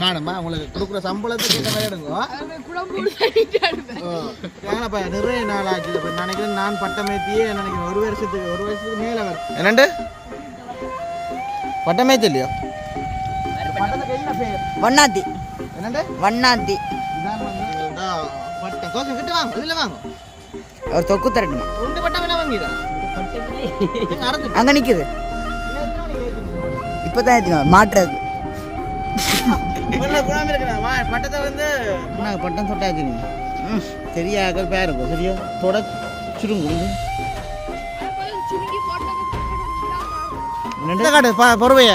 காணுமா? உங்களுக்கு கொடுக்குற சம்பளத்துக்கு இந்த மாதிரி எடுங்க. நிறைய நாள் ஆச்சு. இப்போ நினைக்கிறேன் நான் பட்டமேத்தியே நினைக்கிறேன் ஒரு வருஷத்துக்கு ஒரு வருஷத்துக்கு மேலே வரும். என்னண்டு? பட்டமேத்தி இல்லையோ? என்ன வண்ணாத்தி. என்னண்டு? வண்ணாத்தி. பட்டம் கோசம் கிட்ட வாங்க இதில் வாங்க. ஒரு தொக்கு தரட்டுமா? உண்டு பட்டம் வேணா வாங்கிடா. அங்க நிக்குது. இப்பதான் மாட்டுறது. பட்டத்தை வந்து நான் பட்டம் தொட்டாச்சு ம். தெரியாத பேருங்க சரியா? தொட சுருங்க சுருங்கி போட்டது என்னண்டு காட்டு பா பொறுவைய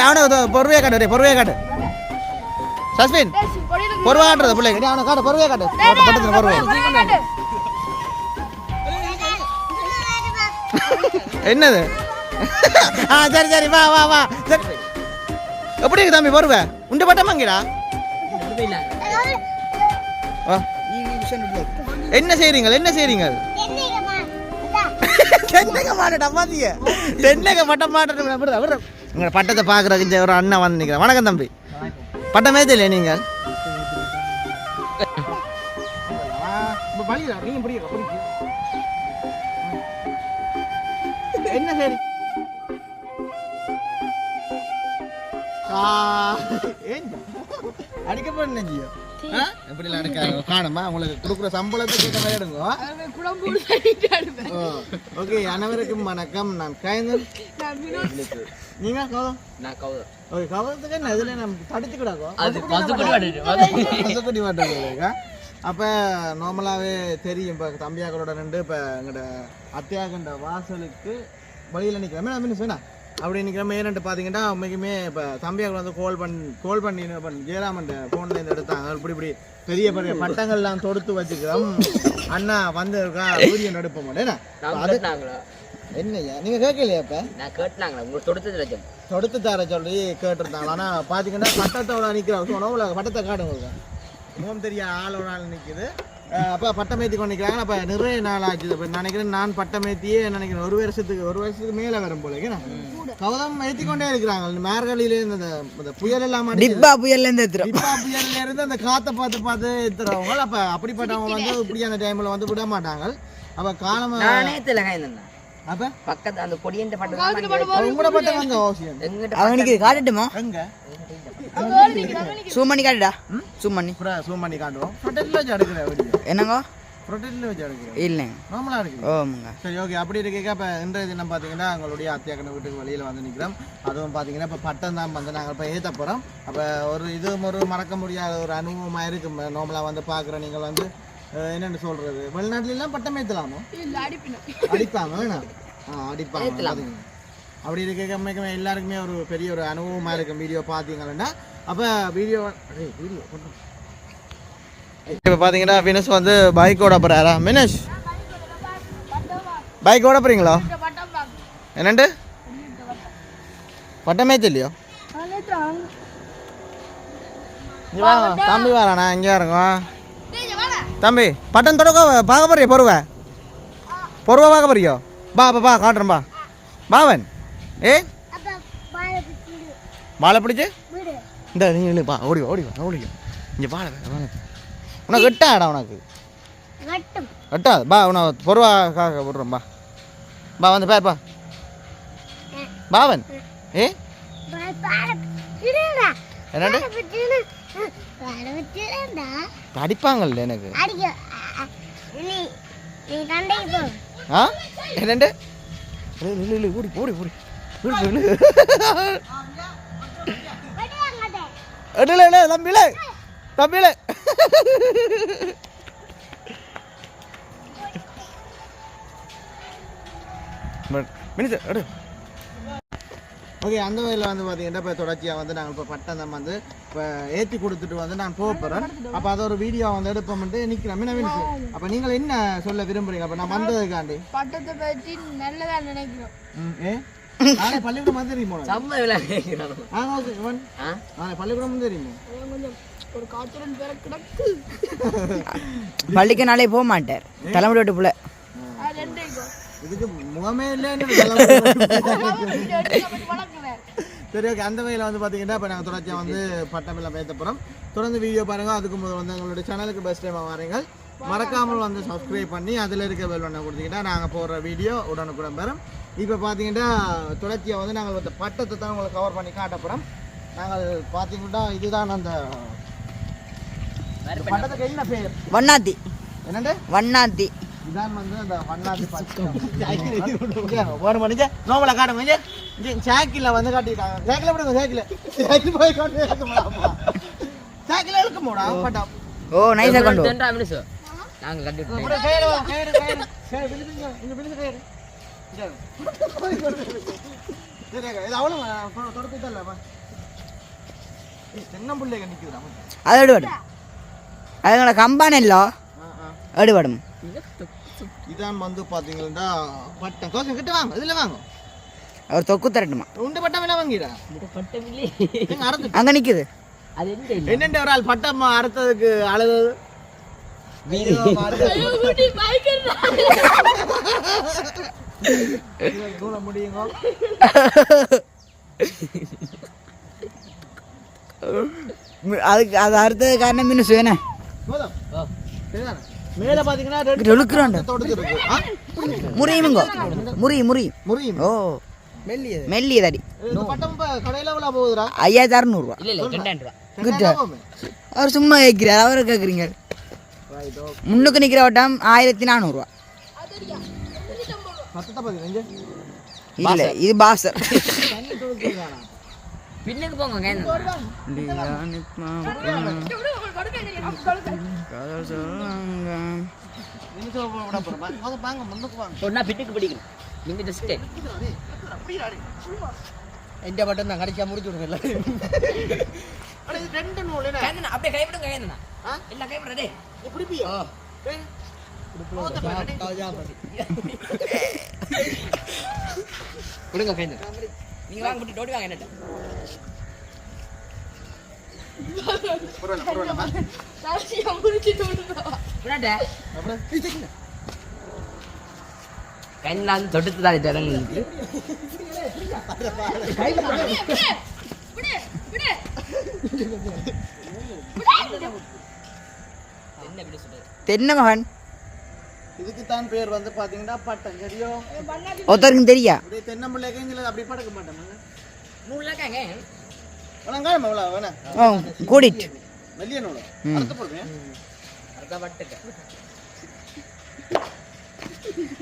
அவனை பொறுவையா காட்டு பொறுவையா காட்டு. சஸ்பின் பொறுவா காட்டுறது பிள்ளைங்க அவனை காட்டு பொறுவையா காட்டு. பட்டத்தில் பொறுவை என்னது? ஆ சரி சரி வா வா வா. சரி எப்படி இருக்கு தம்பி பொறுவை உண்டு பட்டம் வாங்கிடா வா. என்ன செய்றீங்க என்ன செய்றீங்க தென்னக மாட்டா பாத்திய தென்னக பட்டம் மாட்டேன் உங்க பட்டத்தை பாக்குறதுக்கு இந்த ஒரு அண்ணன் வந்து நிக்கிறேன். வணக்கம் தம்பி. பட்டமே தெரியல நீங்க? என்ன சரி அடிக்க போறேன் ஜியோ எப்படி அடிக்க காணுமா? உங்களுக்கு கொடுக்குற சம்பளத்துக்கு இந்த மாதிரி எடுங்க. ஓகே அனைவருக்கும் வணக்கம். நான் வினோத். நீங்க கௌதம்? நான் கௌதம். ஓகே கௌதத்துக்கு என்ன? இதுல நம்ம தடிச்சு கூடாதோ அது பசுப்படி மாட்டேங்க அப்போ நார்மலாகவே தெரியும். இப்போ தம்பியாக்களோட நின்று இப்போ எங்களோட அத்தியாகண்ட வாசலுக்கு வழியில் நான் மினிஸ் வேணா அப்படி நிற்கிறோம் ஏன்னு பார்த்தீங்கன்னா உண்மைக்குமே இப்போ தம்பியாக்கள் வந்து கால் பண்ணி கால் பண்ணி பண்ணி ஜெயராமன் ஃபோனில் இருந்து எடுத்தாங்க இப்படி இப்படி பெரிய பெரிய பட்டங்கள்லாம் தொடுத்து வச்சுக்கிறோம். அண்ணா வந்து இருக்கா வீடியோ எடுப்ப மாட்டேன் என்னய்யா? நீங்கள் கேட்கலையா இப்போ? நான் கேட்டாங்களா உங்களுக்கு லட்சம் தொடுத்து தர சொல்லி கேட்டிருந்தாங்க. ஆனால் பார்த்தீங்கன்னா பட்டத்தோட நிற்கிற உணவுல பட்டத்தை காட்டுங்க முகம் தெரிய ஆளோட ஆள் நிற்கிது அப்போ பட்டமேத்தி கொண்டு நிற்கிறாங்க அப்போ நிறைய நாள் ஆச்சு. இப்போ நினைக்கிறேன் நான் பட்டமேத்தியே நினைக்கிறேன். ஒரு வருஷத்துக்கு ஒரு வருஷத்துக்கு மேலே வரும் போல கவதம் ஏற்றி கொண்டே இருக்கிறாங்க. மேற்கலியில இந்த இந்த புயல் எல்லாம். டிப்பா புயல்ல இருந்து எடுத்துரும் டிப்பா புயல்ல இருந்து அந்த காத்தை பார்த்து பார்த்து ஏற்றுறவங்க அப்போ அப்படிப்பட்டவங்க வந்து இப்படி அந்த டைமில் வந்து விட மாட்டாங்க. அப்போ திலகாயந்தா அப்போ? பக்கத்து அந்த பொடியன்ற பட்டம் அவனுக்கு காட்டட்டுமா? எங்க? சூம் பண்ணி காட்டுடா சூம் பண்ணி zoom பண்ணி காட்டுவோம் ப்ரொடெக்டில் வச்சு என்னங்க? ப்ரொடெக்டில் வச்சு எடுக்கிறேன் நார்மலாக இருக்குது ஓமுங்க. சரி ஓகே அப்படி இருக்க இப்போ இன்றைய தினம் பார்த்தீங்கன்னா எங்களுடைய அத்தியாக்கண வீட்டுக்கு வெளியில் வந்து நிற்கிறோம் அதுவும் பார்த்தீங்கன்னா இப்போ பட்டம் தான் வந்து நாங்கள் இப்போ ஏற்ற போகிறோம் அப்போ ஒரு இதுவும் ஒரு மறக்க முடியாத ஒரு அனுபவமாக இருக்கும் நார்மலாக வந்து பார்க்குற நீங்கள் வந்து என்னென்னு சொல்கிறது வெளிநாட்டுலாம் பட்டம் ஏற்றலாமோ இல்ல அடிப்பாங்க வேணாம் ஆ அடிப்பாங்க? அப்படி இருக்க எல்லாருக்குமே ஒரு பெரிய ஒரு அனுபவமாக இருக்கும் வீடியோ பார்த்தீங்கன்னா அப்போ வீடியோ வீடியோ இப்போ பார்த்தீங்கன்னா வினஸ் வந்து பைக் ஓட போகிறாரா மினஷ் பைக் ஓட போகிறீங்களா என்னண்டு? பட்டமே தெரியலையோ? தம்பி வரானா? இங்கே இருக்கும் தம்பி பட்டம் தொடக்க பார்க்க போறியா? பொறுவ? பொறுவா பார்க்க போறியோ? பா பா பா காட்டுறேன் பா பாவன்? ஏ? வாழை பிடிச்சு இந்த நீ பா ஓடி வா, ஓடி வா ஓடி. இங்கே வாழை உனக்கு எட்டாடா உனக்கு. எட்டாது பா உன பொறுவா காக்க விட்றோம் பா பா வந்து பேர் பா. பாவன் ஏ? என்னண்டு அடிப்பாங்கல்ல எனக்கு. என்னண்டு? ஓடி ஓடி ஓடி. ஓடி ஓடி இல்லை இல்லை தம்பியில தம்பியில மினிச்சு எடு ஓகே அந்த வகையில் வந்து பார்த்தீங்கன்னா இப்போ தொடர்ச்சியாக வந்து நாங்கள் இப்போ பட்டம் தான் வந்து இப்போ ஏற்றி கொடுத்துட்டு வந்து நான் போக போகிறேன் அப்போ அதை ஒரு வீடியோ வந்து எடுப்போம்ட்டு நிற்கிறேன் மீனா அப்போ நீங்கள் என்ன சொல்ல விரும்புறீங்க? அப்போ நான் வந்ததுக்காண்டி. பட்டத்தை பற்றி நல்லதா நினைக்கிறோம். ம், ஏ? நாளை பள்ளிக்கூடம் வந்து தெரியுமா? சம்ம விளையாடுறாங்க ஆ ஓகே இவன்? ஆ? நாளை பள்ளிக்கூடம் வந்து தெரியுமா? ஒரு காய்ச்சலன் பேர கிடக்கு. பள்ளிக்கு நாளே போக மாட்டார். தலைமுடி விட்டு புள்ள. அது ரெண்டே இதுக்கு முகமே இல்லைன்னு சரி ஓகே அந்த வகையில் வந்து பார்த்தீங்கன்னா இப்போ நாங்கள் தொடர்ச்சியாக வந்து பட்டமில்ல பேச போகிறோம் தொடர்ந்து வீடியோ பாருங்க. அதுக்கு முதல் வந்து எங்களுடைய சேனலுக்கு பெஸ்ட் டைம் வரீங்க மறக்காமல் வந்து சப்ஸ்கிரைப் பண்ணி அதில் இருக்க பெல் பண்ண கொடுத்தீங்கன்னா நாங்கள் போடுற வீடியோ உடனுக்குடன் பெறும் இப்போ பார்த்தீங்கன்னா தொடர்ச்சியாக வந்து நாங்கள் இந்த பட்டத்தை தான் உங்களுக்கு கவர் பண்ணி காட்டப்படும். நாங்கள் பார்த்தீங்கன்னா இதுதான் அந்த பட்டத்துக்கு என்ன பேர்? வண்ணாத்தி என்னண்டு வண்ணாத்தி இதான் வந்து அந்த வண்ணாத்தி காட்ட முடிஞ்சு சைக்கிளில் வந்து காட்டிட்டாங்க. சைக்கிள் விடுங்க சைக்கிள் சைக்கிள் போய் கொண்டு ஓ. கொண்டு கட்டிட்டு இதான் வந்து பார்த்தீங்கன்னா பட்டம். கோக்க கிட்ட வாங்க. இதில் வாங்க. அவர் தொக்கு தரட்டுமா? உண்டு பட்டம் என்ன வாங்கிடா. அறுத்து அங்கே நிற்குது அது என்னென்ன ஒரு ஆள் பட்டம் அறுத்ததுக்கு அழுது முடியுங்க? அதுக்கு அது அறுத்தது காரணம் மின்னு. சரிதானே? மேல பாத்தீங்கன்னா? முறியுமுங்கோ. முறி முறி. முறியும் ஓ. மெல்லியது. மெல்லியதடி இந்த பட்டம் கடையில எவ்வளவு போகுதுடா? ஐயாயிரத்தி அறுநூறுவா. இல்ல இல்ல ரெண்டாயிரம் ரூபா ரெண்டாயிரம் போகுமே. அவர் சும்மா கேட்கிறார் அவரை கேட்குறீங்க Right, okay. முன்னுக்கு நிற்கிற வட்டம் ஆயிரத்தி நானூறுரூவா. இல்லை இது பாசர்? பின்னுக்கு போங்க. சொன்னா பின்னுக்கு பிடிக்கணும். நீங்க ஜஸ்ட் எந்த வட்டம் தான் கடைசியாக முடிச்சு விடுங்க அட, இது ரெண்டு நூல் என்ன? அப்படியே கைவிடுங்க கையண்ணா ஆ? இல்ல கைவிடுற டே விடுங்க கையண்ணா நீங்க வாங்க பிடி டோடி வாங்க என்னட்ட. கையில தொடுத்து தான் தென்னை மகன். இதுக்குத்தான் பேர் வந்து பாத்தீங்கன்னா பட்டம். சரியோ? ஒருத்தருக்கும் தெரியா? அப்படியே தென்னம்பிள்ளைக்கு அப்படி படக்க மாட்டோம்? நூறுல இருக்காங்க வேணாங்க எவ்வளோ வேணா. ஓ கூடிட்டு. வெளிய நூல். ம். அடுத்து போடுவேன் அதான் பட்டுக்க.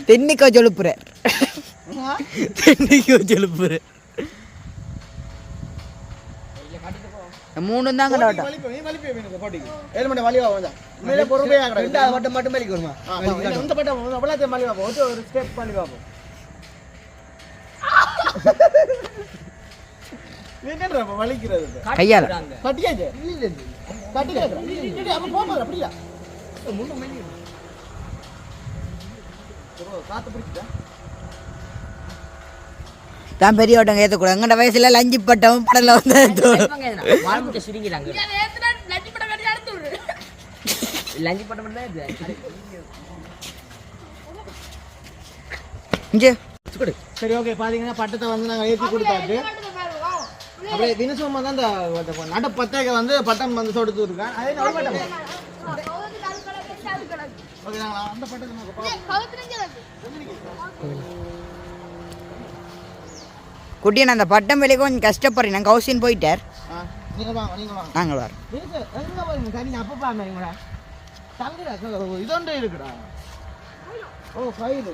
தென்னிக்கோ ஜொலுப்புற தென்னிக்கோ ஜொலுப்புற மூணு வேணும் போட்டிக்கு ஏழு மணி வலிவா வந்தா. மேலே பொறுமையாக அது மட்டும் மட்டும் மேலிக்கு வருமா? இந்த பட்டம் அவ்வளோத்தையும் மலிவா போ ஒரு ஸ்டெப் மலிவா போ நீ என்னடா இப்ப வலிக்கிறது? கையால. கட்டியாச்சு. கட்டியாச்சு. போமா அப்படியா? காத்து பிடிச்சா தான் பெரிய வட்டம் ஏற்றக்கூடாது எங்கள்ட வயசுல லஞ்சி பட்டம் படல வந்து தான் சரி ஓகே பாத்தீங்கன்னா பட்டத்தை வந்து நாங்க ஏற்றி கொடுத்தாச்சு. அப்படியே தினசும் அந்த அந்த நட பத்தேக வந்து பட்டம் வந்து தொடுத்து இருக்கேன் அதே பட்டம் ஓகே நாங்கள் அந்த பட்டத்தை நாங்கள் பார்ப்போம். குட்டியன் அந்த பட்டம் வெளியே கொஞ்சம் கஷ்டப்படுறேன். நான் கௌசின் போயிட்டார். நாங்கள் வரோம். இதொன்று இருக்குடா. ஓ ஃபைல்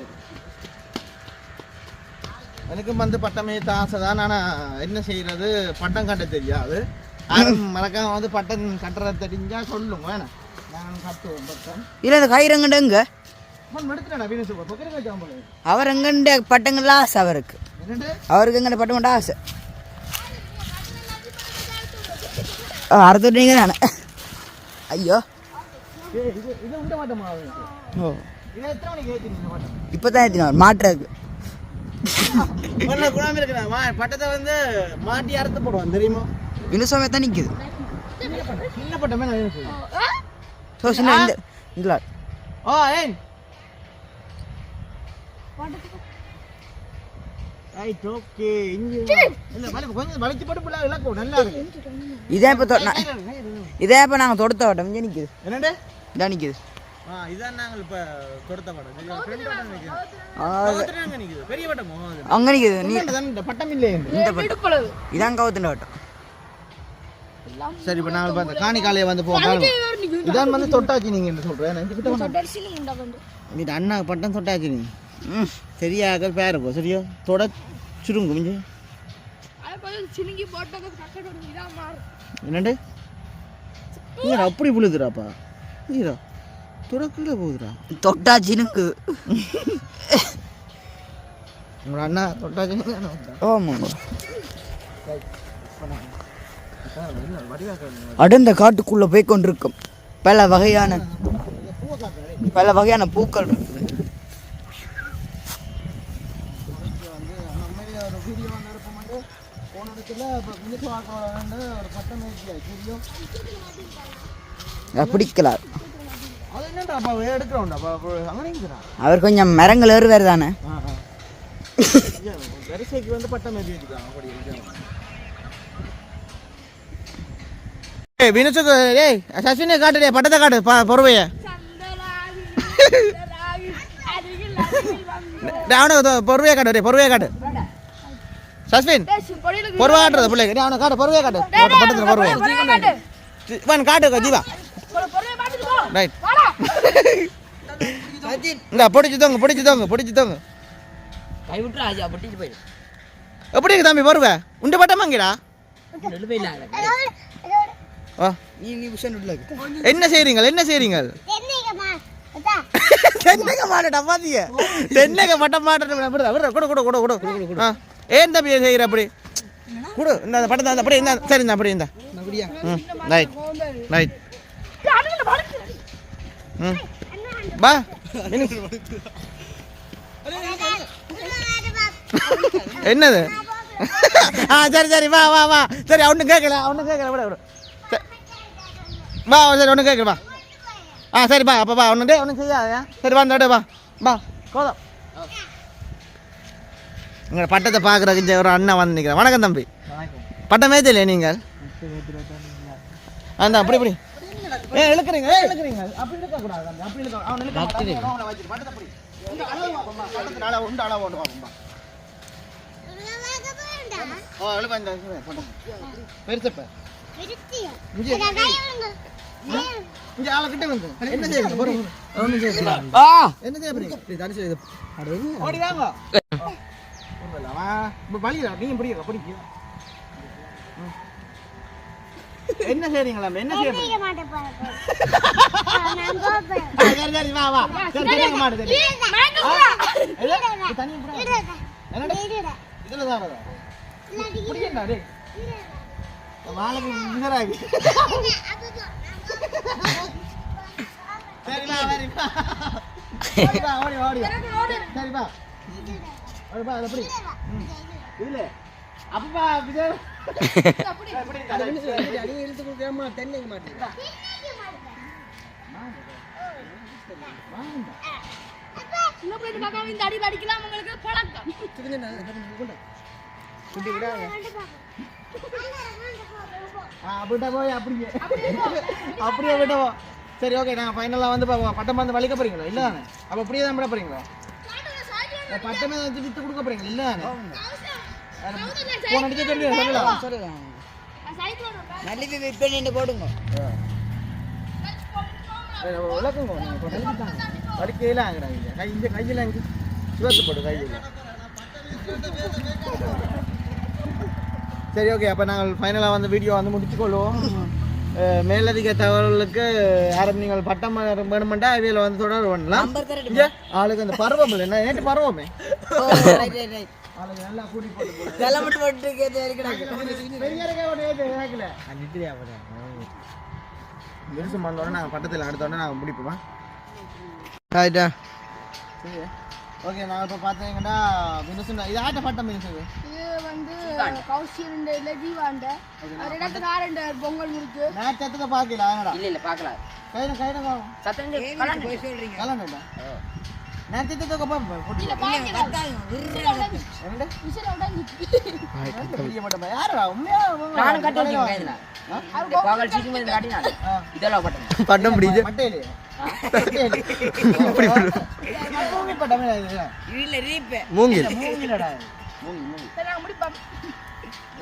எனக்கு வந்து பட்டம் ஏற்ற ஆசை தான் ஆனால் என்ன செய்யறது பட்டம் கட்ட தெரியாது. மறக்காம வந்து பட்டம் கட்டுறது தெரிஞ்சா சொல்லுங்க வேணாம். நான் கட்டுவோம் பட்டம். இல்லை இந்த கயிறங்கண்ட எங்க? அவர் எங்கண்ட பட்டங்கள்ல ஆசை அவருக்கு. அவருக்கு எங்கண்ட பட்டம் கொண்ட ஆசை. அறுத்துட்டீங்க நான். ஐயோ. ஓ. இப்போ தான் ஏற்றினவர் மாட்டுறதுக்கு. பட்டத்தை வந்து மாட்டி அறுத்து போடுவான் தெரியுமா? இன்னும் சோமே தான் நிற்குது சின்ன பட்டமே நான் வேணும் சொல்லு. ஸோ சின்ன இந்த இந்த. ஓ ஏன் ரைட் ஓகே இங்க இல்ல வலி கொஞ்சம் வலிச்சு போட்டு புள்ள இலக்கும் நல்லா இருக்கு இதே இப்போ இதே இப்போ நாங்கள் தொடுத்த வட்டம் இங்கே நிற்குது என்னடே இதா நிற்குது நாங்கள் நிக்குது. நிக்குது. அங்கே நிற்குது நீ பட்டம் இல்லையே இந்த பட்டம். இதான் கவுத்துன வட்டம். சரி இப்ப நாங்கள் பார்த்த காணி காலையை வந்து போவோம் இதான் வந்து தொட்டாச்சு நீங்க என்ன. இது அண்ணா பட்டம் தொட்டாச்சு நீ. ம். சரியாக பேர போ சரியா? தொட சுருங்கு மிஞ்சு. அது கொஞ்சம் சினுங்கி போட்டது கக்கட இதான் மாறும். என்னண்டு? நீரா அப்படி புழுதுறாப்பா நீரா தொடக்கல போகுதுடா. தொட்டா சினுக்கு உங்களோட அண்ணா தொட்டாச்சு ஆமாம் அடர்ந்த காட்டுக்குள்ள போய் கொண்டிருக்கும் பல வகையான பல வகையான பூக்கள். இருக்குது ஒரு வீடியோ வந்து இருப்போம் வந்து போன இடத்துல இப்போ மினிக்கு வாக்க ஒரு பட்டம் சரியும் அதை பிடிக்கலார் அது என்னடா அப்பா எடுக்கிறோம்டா அப்பா அங்கே நிற்கிறா அவர் கொஞ்சம் மரங்கள் ஏறுவார் தானே. வரிசைக்கு வந்து பட்டம் ஏய் சசினே காட்டுடே பட்டத்தை காட்டு பொறுவைய காட்டு டேய் பொறுவையை காட்டு. சஸ்வின் பொறுவை காட்டுறது பிள்ளைங்க டேய் அவனை காட்டு பொறுவையை காட்டு. பட்டத்தில் பொறுவை. இவன் காட்டு ஜீவா. ரைட் வாடா. இந்த பிடிச்சி தோங்க பிடிச்சி தோங்க பிடிச்சி தோங்க. கை விட்டுரு ஆஜா பட்டிட்டு போயிடு எப்படி இருக்கு தம்பி பொறுவை? உண்டு பட்டமாங்கடா நீ நீ என்ன செய்றீங்க என்ன செய்றீங்க தென்னக மாட்டா பாத்தீங்க தென்னக மட்ட மாட்டா கூட கூட கூட கூட. கூட ஏன் தம்பி செய்யற அப்படி? கொடு இந்த பட்டத்தை அந்த அப்படி இந்த சரி இந்த அப்படி இந்த. ம் ரைட் ரைட் ம். பா என்னது? ஆ சரி சரி வா வா வா. சரி ஒன்றும் கேட்கல ஒன்றும் கேட்கல விட விட. வா சரி ஒன்றும் கேட்கல வா. ஆ சரி பா அப்போ வா ஒன்றும் டே ஒன்றும் செய்யாத சரி வா இந்த வா. வா கோதம் உங்களை பட்டத்தை பார்க்குறதுக்கு ஒரு அண்ணன் வந்து நிற்கிறேன் வணக்கம் தம்பி. பட்டம் மேய்ச்சலையே நீங்கள்? அந்த அப்படி இப்படி. ஏ இழுக்கிறீங்க ஏ இழுக்கிறீங்க அப்படி இழுக்க கூடாது தம்பி, அப்படி இழுக்க அவன் இழுக்க மாட்டான். அவனை வச்சிரு, பட்டத்தை அப்படி பட்டத்துல அளவு உண்டு அளவு ஒன்று பார்ப்போம்மா ஓ இழுப்பா இந்த பெருசப்ப. என்ன செய்ய ஆ என்ன செய்ய போறீங்க ஓடி வாங்க ஒண்ணுமில்ல, வா. இப்ப வலிக்குதா? நீங்க பிடிக்க. என்ன செய்றீங்களா என்ன செய்ய போறீங்க? ஆ, சரி சரி வா வா. சரி தெரியாம மாடு சரி. எது? இது தண்ணி இப்படி என்னடா? இதுல தான் வரதா? பிடிக்கண்டா டேய். வாழைக்கு நிகராகி சரி வா சரி வா. ஓடி ஓடி. வா, வா அது. இதுல அப்பா விஜய் சின்ன பிள்ளைங்க பார்க்காம இந்த அடி அடிக்கலாம் உங்களுக்கு பழக்கம் அப்படிட்டா போய் அப்படியே அப்படியே விட்ட போ சரி ஓகே நான் ஃபைனலாக வந்து பட்டம் வந்து வலிக்க போறீங்களா இல்லை தானே அப்போ அப்படியே தான் விட போறீங்களா அப்ப பட்டமே வச்சு வித்து கொடுக்க போறீங்களா இல்லை. போன அடிக்க சொல்லி. சொல்லலாம் சொல்லலாம் நல்லது வெயிட் பண்ணிட்டு போடுங்க. விளக்குங்க வலிக்கையில் ஆகுறாங்க கை இந்த கையில் அங்கே சிவத்து போடு கையில். சரி ஓகே அப்போ நாங்கள் ஃபைனலாக வந்து வீடியோ வந்து முடிச்சுக்கொள்வோம். மேலதிக தகவல்களுக்கு யாரும் நீங்கள் பட்டம் வேணுமெண்டா இதில் வந்து தொடர்பு பண்ணலாம். ஆளுக்கு அந்த பருவம் இல்லை. என்ன நேற்று பருவமே? நல்லா கூட்டி போட்டு. விருசம் வந்தோடனே நாங்கள் பட்டத்தில் அடுத்தோடனே நாங்கள் முடிப்போமா? ஓகே நான் இப்போ பார்த்தீங்கன்னா வினுசுண்டா இது ஆட்ட பட்டம் வினுசு இது? வந்து கௌசியன் இல்லை ஜீவாண்ட. ஒரு இடத்துக்கு ஆரண்ட பொங்கல் முறுக்கு. மேட்ச் எத்துக்க பார்க்கல ஆனடா இல்ல இல்ல பாக்கலாம் கையில கையில சத்தம் கலண்டு சொல்றீங்க. கலண்டா நான் திட்டு தூக்க போட்டு இல்ல பாருங்க எங்க விசில் உடைஞ்சு தெரிய மாட்டேன் யாரா உண்மையா? நானும் கட்டி வச்சேன் கைதுல அது பகல் சீக்கிரம் வந்து காட்டினாங்க. இதெல்லாம் பட்டன் பட்டம் பிடிச்சு மட்டையிலே ரீப் மூங்கில்.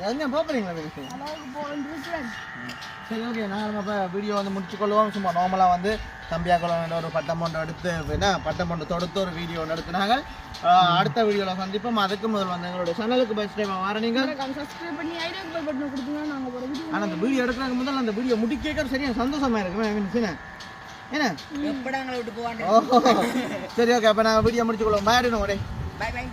எங்க போறீங்களா சரி ஓகே நாங்கள் இப்போ வீடியோ வந்து முடிச்சுக்கொள்வோம். சும்மா நார்மலாக வந்து தம்பியாக்குளம் ஒரு பட்டம் ஒன்று எடுத்து என்ன பட்டம் ஒன்று தொடுத்து ஒரு வீடியோ ஒன்று எடுத்துனாங்க. அடுத்த வீடியோவில் சந்திப்போம். அதுக்கு முதல் வந்து எங்களோட சேனலுக்கு பெஸ்ட் டைம் வர நீங்கள். சப்ஸ்கிரைப் பண்ணி ஐடியா பெல் பட்டன் கொடுத்தீங்கன்னா நாங்க போற வீடியோ ஆனால் அந்த வீடியோ எடுக்கிறாங்க முதல்ல அந்த வீடியோ முடிக்க சரியா சந்தோஷமா இருக்குமே என்ன? எப்படாங்களை விட்டு போவாங்க சரி ஓகே அப்போ நான் வீடியோ முடிச்சுக்கொள்வோம். பாய் உடனே பை பை